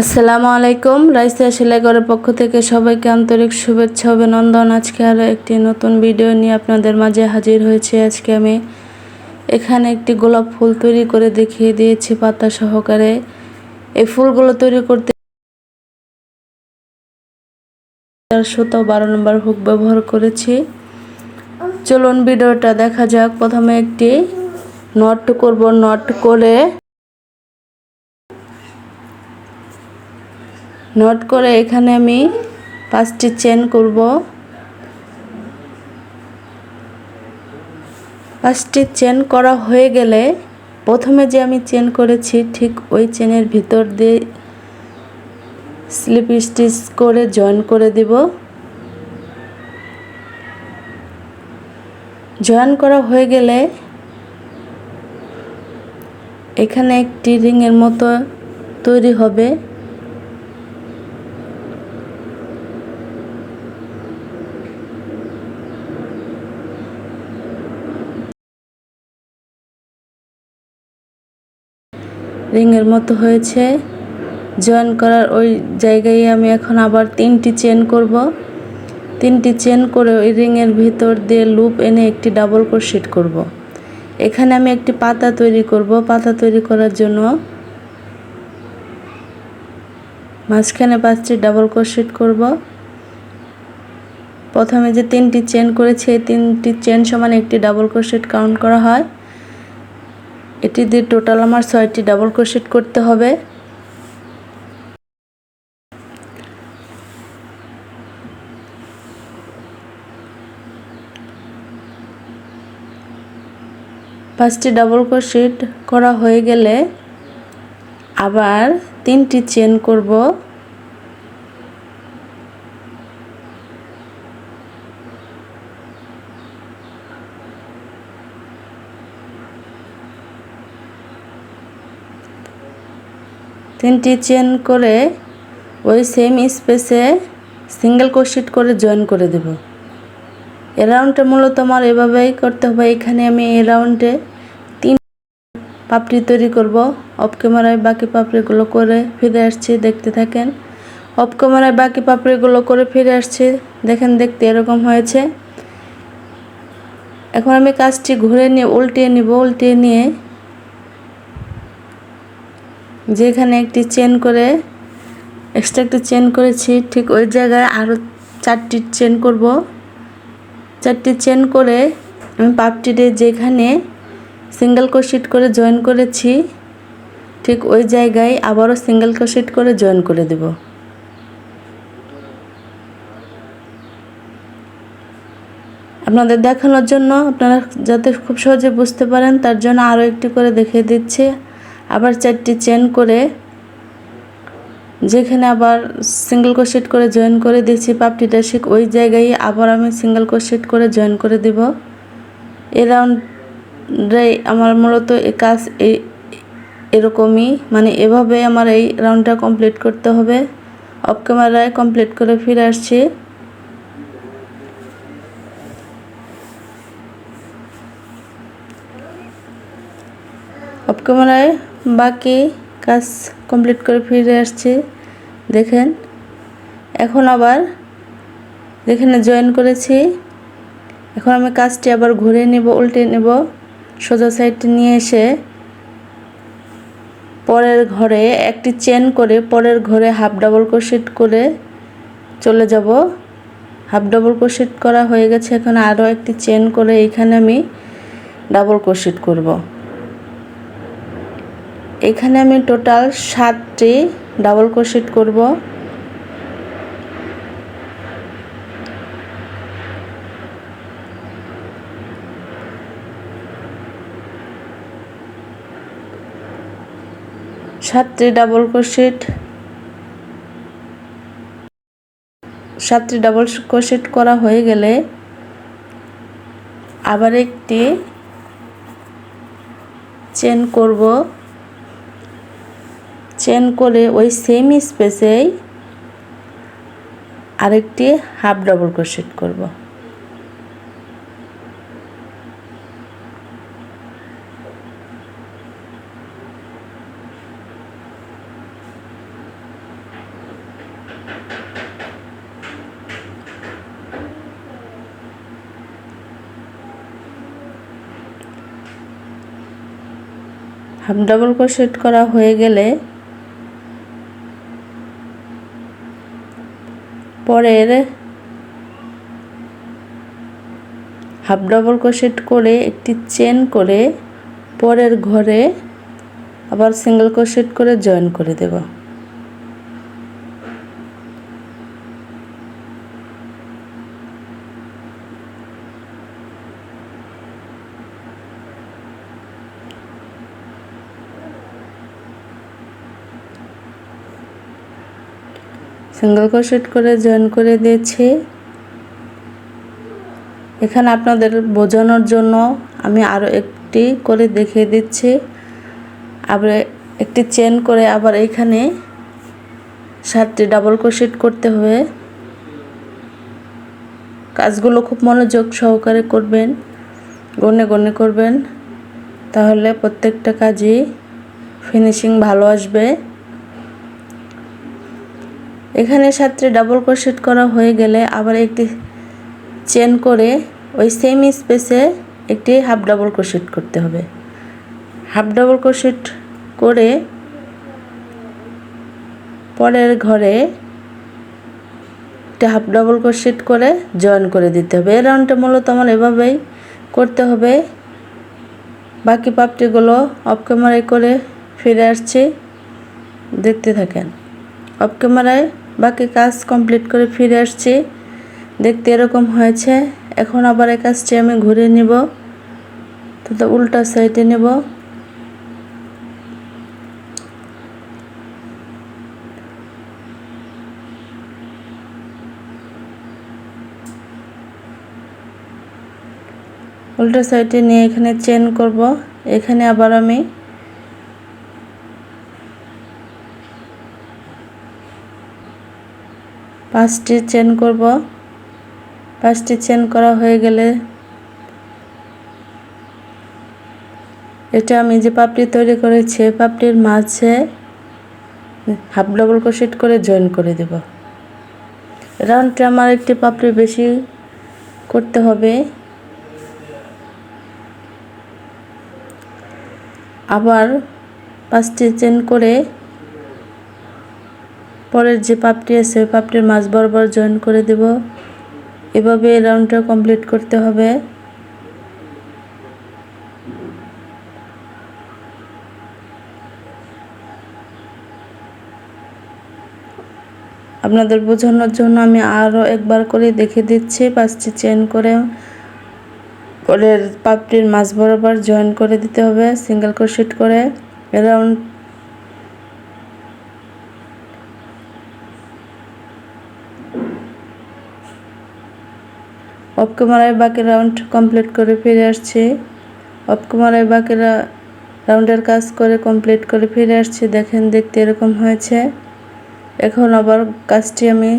আসসালামু আলাইকুম। রাইসা সেলাইগড়ের পক্ষ থেকে সবাইকে আন্তরিক শুভেচ্ছা, অভিনন্দন। আজকে আরও একটি নতুন ভিডিও নিয়ে আপনাদের মাঝে হাজির হয়েছে। আজকে আমি এখানে একটি গোলাপ ফুল তৈরি করে দেখিয়ে দিয়েছি পাতা সহকারে। এই ফুলগুলো তৈরি করতে সুতো বারো নম্বর হুক ব্যবহার করেছি। চলুন ভিডিওটা দেখা যাক। প্রথমে একটি নট করব। নট করে নোট করে এখানে আমি পাঁচটি চেন করব। পাঁচটি চেন করা হয়ে গেলে প্রথমে যে আমি চেন করেছি, ঠিক ওই চেনের ভিতর দিয়ে স্লিপ স্টিচ করে জয়েন করে দিব। জয়েন করা হয়ে গেলে এখানে একটি রিংয়ের মতো তৈরি হবে। রিংয়ের মতো হয়েছে। জয়েন করার ওই জায়গায় আমি এখন আবার তিনটি চেন করব। তিনটি চেন করে ওই রিংয়ের ভিতর দিয়ে লুপ এনে একটি ডাবল ক্রোশেট করব। এখানে আমি একটি পাতা তৈরি করব। পাতা তৈরি করার জন্য মাঝখানে পাঁচটি ডাবল ক্রোশেট করব। প্রথমে যে তিনটি চেন করেছি, এই তিনটি চেন সমান একটি ডাবল ক্রোশেট কাউন্ট করা হয়। এটি দিয়ে টোটাল আমার ছয়টি ডাবল ক্রোশেট করতে হবে। পাঁচটি ডাবল ক্রোশেট করা হয়ে গেলে আবার তিনটি চেন করব। তিনটি চেন করে ওই সেম স্পেসে সিঙ্গেল কোশিট করে জয়েন করে দেব। এ রাউন্ডটা মূলত আমার এভাবেই করতে হবে। এখানে আমি এই রাউন্ডে তিন পাপড়ি তৈরি করব। অফ ক্যামেরায় বাকি পাপড়িগুলো করে ফিরে আসছি, দেখতে থাকেন। অফ ক্যামেরায় বাকি পাপড়িগুলো করে ফিরে আসছি, দেখেন, দেখতে এরকম হয়েছে। এখন আমি কাজটি ঘুরে নিয়ে, উল্টিয়ে নিব। উল্টিয়ে নিয়ে যেখানে একটি চেন করে এক্সট্রা একটি চেন করেছি, ঠিক ওই জায়গায় আরও চারটি চেন করব। চারটি চেন করে আমি পাপটিতে যেখানে সিঙ্গেল ক্রোশেট করে জয়েন করেছি, ঠিক ওই জায়গায় আবারও সিঙ্গেল ক্রোশেট করে জয়েন করে দেব। আপনাদের দেখানোর জন্য, আপনারা যাতে খুব সহজে বুঝতে পারেন, তার জন্য আরও একটি করে দেখিয়ে দিচ্ছি। আবার চারটি চেন করে, যেখানে আবার সিঙ্গেল ক্রোশেট করে জয়েন করে দিয়েছি। পাপটিটা ঠিক ওই জায়গায় আবার আমি সিঙ্গেল ক্রোশেট করে জয়েন করে দিব। এ রাউন্ডে আমার মূলত এ কাজ এই এরকমই। মানে এভাবে আমার এই রাউন্ডটা কমপ্লিট করতে হবে। অফ ক্যামেরায় কমপ্লিট করে ফিরে আসছি। অফ ক্যামেরায় বাকি কাজ কমপ্লিট করে ফিরে আসছি। দেখেন, এখন আবার যেখানে জয়েন করেছি। এখন আমি কাজটি আবার ঘুরে নেব, উল্টে নেব। সোজা সাইডটি নিয়ে এসে পরের ঘরে একটি চেন করে পরের ঘরে হাফ ডাবল ক্রোশেট করে চলে যাব। হাফ ডাবল ক্রোশেট করা হয়ে গেছে, এখন আরও একটি চেন করে এইখানে আমি ডাবল ক্রোশেট করব। এখানে আমি টোটাল সাতটি ডাবল ক্রোশেট করব। সাতটি ডাবল ক্রোশেট সাতটি ডাবল ক্রোশেট করা হয়ে গেলে আবার একটি চেন করব। চেন করে ওই সেম স্পেসেই আরেকটি হাফ ডাবল ক্রোশেট করব। হাফ ডাবল ক্রোশেট করা হয়ে গেলে পরের হাফ ডবল ক্রোশেট করে একটি চেন করে পরের ঘরে আবার সিঙ্গেল ক্রোশেট করে জয়েন করে দেব। সিঙ্গেল ক্রোশেট করে জয়েন করে দিয়েছি। এখানে আপনাদের বোঝানোর জন্য আমি আরও একটি করে দেখিয়ে দিচ্ছি। আবার একটি চেন করে আবার এখানে সাতটি ডাবল ক্রোশেট করতে হবে। কাজগুলো খুব মনোযোগ সহকারে করবেন, গনে গনে করবেন। তাহলে প্রত্যেকটা কাজই ফিনিশিং ভালো আসবে। এখানে সাতটি ডাবল ক্রোশেট করা হয়ে গেলে আবার একটি চেন করে ওই সেম স্পেসে একটি হাফ ডাবল ক্রোশেট করতে হবে। হাফ ডাবল ক্রোশেট করে পরের ঘরে একটা হাফ ডাবল ক্রোশেট করে জয়েন করে দিতে হবে। এই রাউন্ডটা মূলত আমার এভাবেই করতে হবে। বাকি পাপটিগুলো অফ ক্যামেরায় করে ফিরে আসছি। দেখতে থাকেন। অফ ক্যামেরায় বাকি কাজ কমপ্লিট করে ফিরে আসছি। দেখতে এরকম হয়েছে। এখন আবার এই কাজটি আমি ঘুরে নিব। তো উল্টা সাইডে নেব। উল্টো সাইডে নিয়ে এখানে চেন করব। এখানে আবার আমি পাঁচটি চেন করব। পাঁচটি চেন করা হয়ে গেলে এটা আমি যে পাপড়ি তৈরি করেছি পাপড়ির মাঝে হাফ ডবল ক্রোশেট করে জয়েন করে দেব। রাউন্ডটা আমার একটি পাপড়ি বেশি করতে হবে। আবার পাঁচটি চেন করে পরের যে পাপটি আছে, ওই পাপটির মাছ বরাবর জয়েন করে দেব। এভাবে এই রাউন্ডটা কমপ্লিট করতে হবে। আপনাদের বোঝানোর জন্য আমি আরও একবার করে দেখে দিচ্ছি, পাঁচটি চেন করে। পরের পাপটির মাছ বরাবর জয়েন করে দিতে হবে, সিঙ্গেল ক্রোশেট করে। রাউন্ড অফ ক্যামেরায় বাকি রাউন্ড কমপ্লিট করে ফিরে আসছি। অফ ক্যামেরায় বাকি রাউন্ডের কাজ করে কমপ্লিট করে ফিরে আসছি। দেখেন, দেখতে এরকম হয়েছে। এখন আবার কাজটি আমি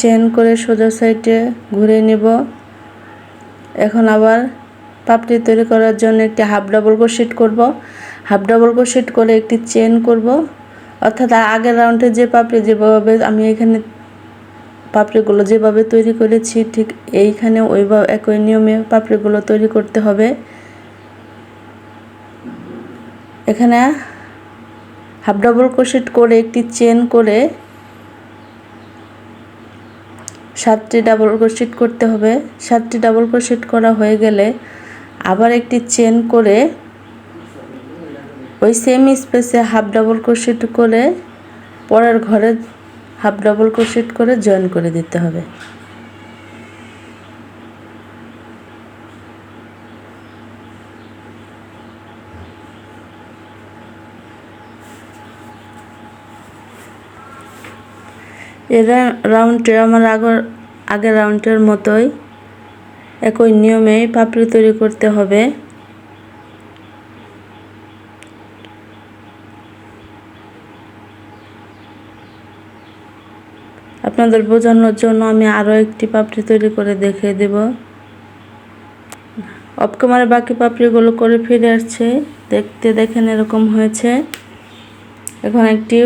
চেন করে সোজা সাইডে ঘুরে নিব। এখন আবার পাপড়ি তৈরি করার জন্য একটি হাফ ডাবল ক্রোশেট করব। হাফ ডাবল ক্রোশেট করে একটি চেন করব। অর্থাৎ আগের রাউন্ডে যে পাপড়ি যেভাবে আমি এখানে পাপড়িগুলো যেভাবে তৈরি করেছি, ঠিক এইখানে ওইভাবে একই নিয়মে পাপড়িগুলো তৈরি করতে হবে। এখানে হাফ ডাবল ক্রোশেট করে একটি চেন করে সাতটি ডাবল ক্রোশেট করতে হবে। সাতটি ডাবল ক্রোশেট করা হয়ে গেলে আবার একটি চেন করে ওই সেম স্পেসে হাফ ডাবল ক্রোশেট করে পরের ঘরে হাফ ডাবল ক্রোশেট করে জয়েন করে দিতে হবে। এই রাউন্ডে আমার আগর, আগের রাউন্ডের মতোই একই নিয়মে পাপড়ি তৈরি করতে হবে। আপনাদের বোঝানোর জন্য আমি আরও একটি পাপড়ি তৈরি করে দেখিয়ে দেব। অপকমারে বাকি পাপড়িগুলো করে ফিরে আসছে। দেখতে দেখেন এরকম হয়েছে। এখন একটি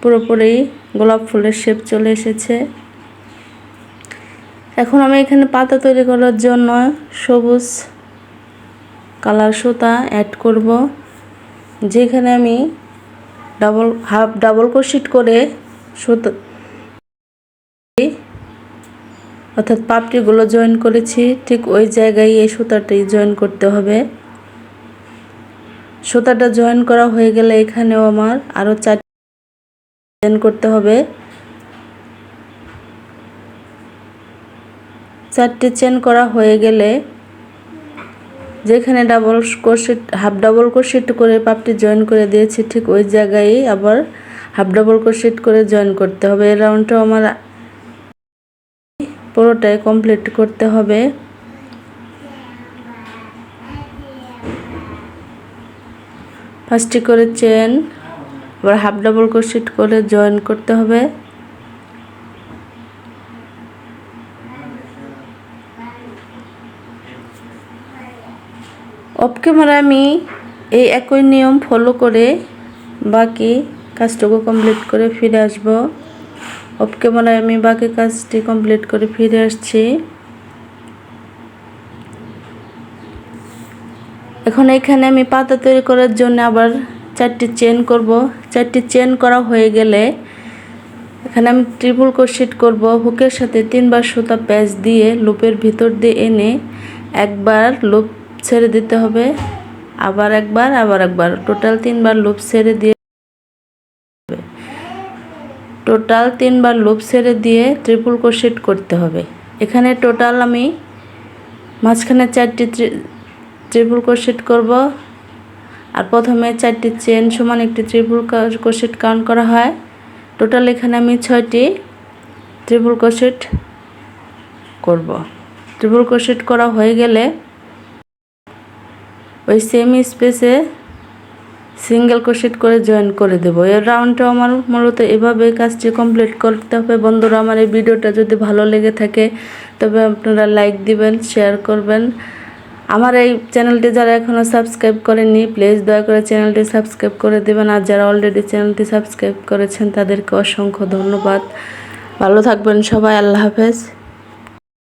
পুরোপুরি গোলাপ ফুলের শেপ চলে এসেছে। এখন আমি এখানে পাতা তৈরি করার জন্য সবুজ কালার সুতা অ্যাড করব, যেখানে আমি ডাবল হাফ ডাবল কোশিট করে সুতা অর্থাৎ পাপড়িগুলো জয়েন করেছি, ঠিক ওই জায়গায় এই সুতাটি জয়েন করতে হবে। সুতাটা জয়েন করা হয়ে গেলে এখানেও আমার আরও চার জয়েন করতে হবে। চারটে চেন করা হয়ে গেলে যেখানে double crochet half double crochet করে পাপটি জয়েন করে দিয়েছি, ঠিক ওই জায়গায় আবার হাফ ডাবল কোর্সিট করে জয়েন করতে হবে। এই রাউন্ডটাও আমার পুরোটাই কমপ্লিট করতে হবে। ফার্স্টে করে চেন আবার হাফ ডাবল কোর্সিট করে জয়েন করতে হবে। অফ ক্যামেরা আমি এই একই নিয়ম ফলো করে বাকি কাজটুকু কমপ্লিট করে ফিরে আসব। অফ ক্যামেরায় আমি বাকি কাজটি কমপ্লিট করে ফিরে আসছি। এখন এখানে আমি পাতা তৈরি করার জন্য আবার চারটি চেন করব। চারটি চেন করা হয়ে গেলে এখানে আমি ট্রিপল কোশিট করব। হুকের সাথে তিনবার সুতা প্যাচ দিয়ে লুপের ভিতর দিয়ে এনে একবার লুপ ছেড়ে দিতে হবে। আবার একবার আবার একবার। টোটাল তিনবার লুপ ছেড়ে দিয়ে টোটাল তিনবার লুপ ছেড়ে দিয়ে ট্রিপল কোশিট করতে হবে। এখানে টোটাল আমি মাঝখানে চারটি ট্রিপল কোশিট করব আর প্রথমে চারটি চেন সমান একটি ট্রিপল কোশিট কাউন্ট করা হয়। টোটাল এখানে আমি ছয়টি ট্রিপল কোশিট করব। ট্রিপল কোশিট করা হয়ে গেলে ওই সেম স্পেসে সিঙ্গেল কোশিট করে জয়েন করে দেবো। এর রাউন্ডটা আমার মূলত এভাবে কাজটি কমপ্লিট করতে হবে। বন্ধুরা, আমার এই ভিডিওটা যদি ভালো লেগে থাকে, তবে আপনারা লাইক দিবেন শেয়ার করবেন। আমার এই চ্যানেলটি যারা এখনও সাবস্ক্রাইব করেননি প্লিজ দয়া করে চ্যানেলটি সাবস্ক্রাইব করে দেবেন। আর যারা অলরেডি চ্যানেলটি সাবস্ক্রাইব করেছেন, তাদেরকে অসংখ্য ধন্যবাদ। ভালো থাকবেন সবাই, আল্লাহ হাফেজ।